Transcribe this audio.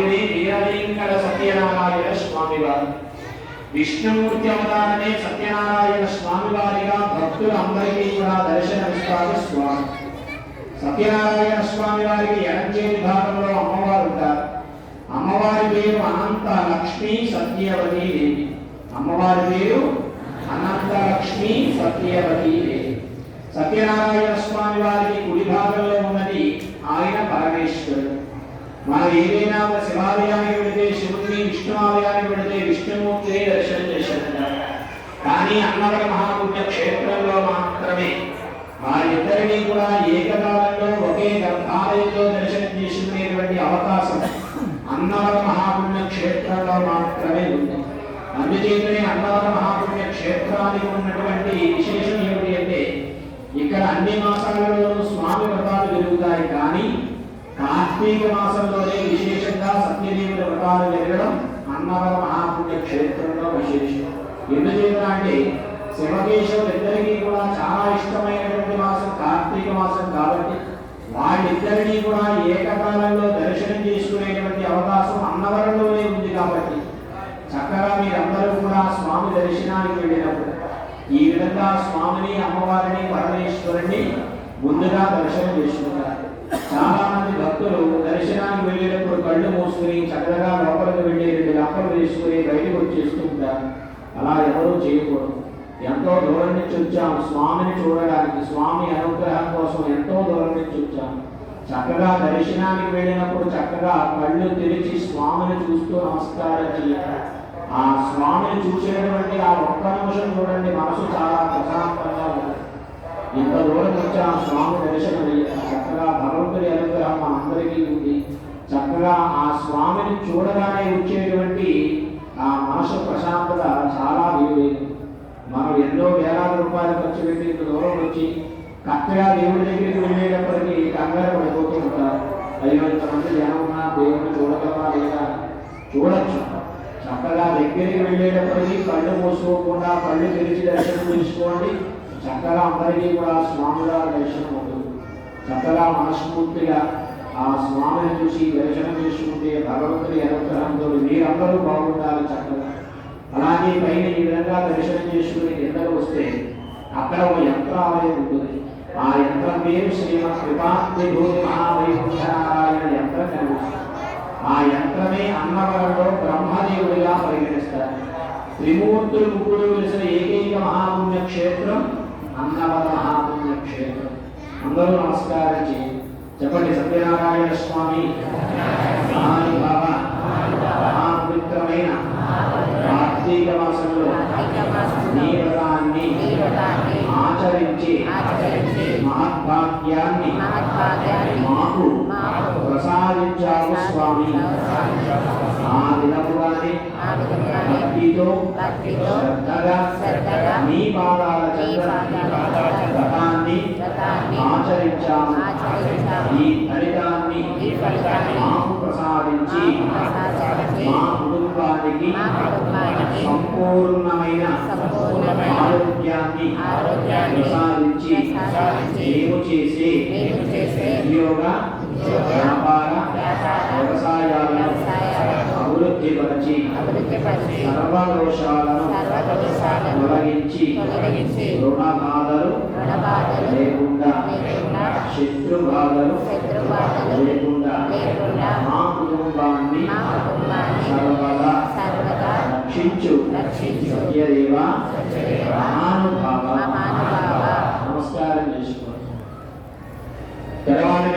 ఆయనే వీరలింగడ సత్యనారాయణ స్వామివారు. విష్ణుమూర్తి అవతారమే సత్యనారాయణ స్వామివారిగా భక్తులందరికీ కూడా దర్శనమిస్తారు స్వామి. సత్యనారాయణ స్వామి వారికి ఎడంచేతి భాగంలో అమ్మవారు ఉంటారు అమ్మవారి పేరు అనంత లక్ష్మి సత్యవతి దేవి. అమ్మవారి పేరు అనంత లక్ష్మి సత్యవతి దేవి. సత్యనారాయణ స్వామి వారికి కుడి భాగంలో ఉన్నది మనం ఏదైనా ఒక శివాలయానికి వెళితే శివుడిని విష్ణు ఆలయానికి వెళితే విష్ణుమూర్తి దర్శనం చేశారు కానీ అన్నవర మహాపుణ్య క్షేత్రంలో మాత్రమే. వారిద్దరినీ కూడా ఏకకాలంలో ఒకే గర్భాలయంలో దర్శనం చేసుకునేటువంటి అవకాశం అన్నవర మహాపుణ్య క్షేత్రంలో మాత్రమే ఉంది. అందుచేతనే అన్నవర మహాపుణ్య క్షేత్రానికి ఉన్నటువంటి విశేషం ఏమిటి అంటే ఇక్కడ అన్ని మాసాలలోనూ స్వామి వ్రతాలు జరుగుతాయి కానీ కార్తీక మాసంలోనే విశేషంగా సత్యదేవుల వ్రతాలు జరగడం అన్నవర మహాపుణ్య క్షేత్రంలో విశేషం. ఎందుచేత అంటే శివకేశవులిద్దరికీ కూడా చాలా ఇష్టమైనటువంటి మాసం కార్తీక మాసం కాబట్టి వాళ్ళిద్దరినీ కూడా ఏకకాలంలో దర్శనం చేసుకునేటువంటి అవకాశం అన్నవరంలోనే ఉంది కాబట్టి చక్కగా మీరందరూ కూడా స్వామి దర్శనానికి వెళ్ళినప్పుడు ఈ విధంగా స్వామిని అమ్మవారిని పరమేశ్వరుణ్ణి ముందుగా దర్శనం చేసుకుంటారు. చాలా మంది భక్తులు కళ్ళు మూసుకుని చక్కగా లోపలికి వెళ్ళి రెండు లప్పలు వేసుకుని బయటకు వచ్చేస్తుంటారు అలా ఎవరూ చేయకూడదు. ఎంతో దూరం నుంచి వచ్చాం. స్వామిని చూడడానికి స్వామి అనుగ్రహం కోసం ఎంతో దూరం నుంచి వచ్చాం. చక్కగా దర్శనానికి వెళ్ళినప్పుడు చక్కగా కళ్ళు తెరిచి స్వామిని చూస్తూ నమస్కారం చేయాలి ఆ స్వామిని చూసేటువంటి ఆ ఒక్క నిమిషం చూడండి మనసు చాలా ప్రశాంతంగా ఉంది. ఇంత దూరం వచ్చి ఆ స్వామి దర్శనం చక్కగా భగవంతుడి అనుగ్రహం మనందరికీ చక్కగా ఆ స్వామిని చూడగానే వచ్చేటువంటి ఆ మనసు ప్రశాంతత చాలా విలువైనది మనం ఎన్నో వేలాది రూపాయలు ఖర్చు పెట్టి ఇంత దూరం వచ్చి కరెక్ట్గా దేవుడి దగ్గరికి వెళ్ళేటప్పటికి కంగారు పడిపోతూ ఉంటారు. అయ్యో ఇంతమంది జనమున్నా దేవుడిని చూడగలమా లేదా? చూడొచ్చు. చక్కగా దగ్గరికి వెళ్ళేటప్పటికి కళ్ళు మూసుకోకుండా కళ్ళు తెరిచి దర్శనం తీసుకోండి చక్కగా అందరికీ కూడా స్వామివారి దర్శనం ఉంటుంది చక్కగా మనస్ఫూర్తిగా ఆ స్వామిని చూసి దర్శనం చేసుకుంటే భగవంతుని అనుగ్రహంతో మీరందరూ బాగుండాలి చక్కగా. అలాగే పైన ఈ విధంగా దర్శనం చేసుకుని కిందకు వస్తే అక్కడ ఒక యంత్రాలయం ఉంటుంది. ఆ యంత్రం పేరు శ్రీమద్ కృపాంతిభూతి మహావైకుంఠనారాయణ యంత్రం కనిపిస్తుంది ఆ యంత్రమే అన్నవరంలో బ్రహ్మదేవుడిగా పరిగణిస్తారు. త్రిమూర్తులు ముగ్గురు వెలిసిన ఏకైక మహాపుణ్యక్షేత్రం అన్నవర మహాపుణ్యక్షేత్రం. అందరూ నమస్కారం చేయండి. చెప్పండి సత్యనారాయణ స్వామి. మహానుభావ మహాపవిత్రమైన కార్తీక మాసంలో నీ వ్రతాన్ని ఆచరించి మహద్భాగ్యాన్ని మాకు ప్రసాదించావు స్వామి. ఆ విధముగానే భక్తితో శ్రద్ధగా నీ పాదాల వ్రతాన్ని ఆచరించాము. ఈ ఫలితాన్ని మాకు ప్రసాదించి మా కుటుంబానికి సంపూర్ణమైన ఆరోగ్యాన్ని ప్రసాదించి మేము చేసే ఉద్యోగ వ్యాపార వ్యవసాయాలను అభివృద్ధిపరిచి సర్వదోషాలను తొలగించి రుణబాధలు లేకుండా శత్రు బాధలు లేకుండా మా కుటుంబాన్ని సర్వదా రక్షించు. సత్యదేవ నమస్కారం చేసుకోండి తెలవాలి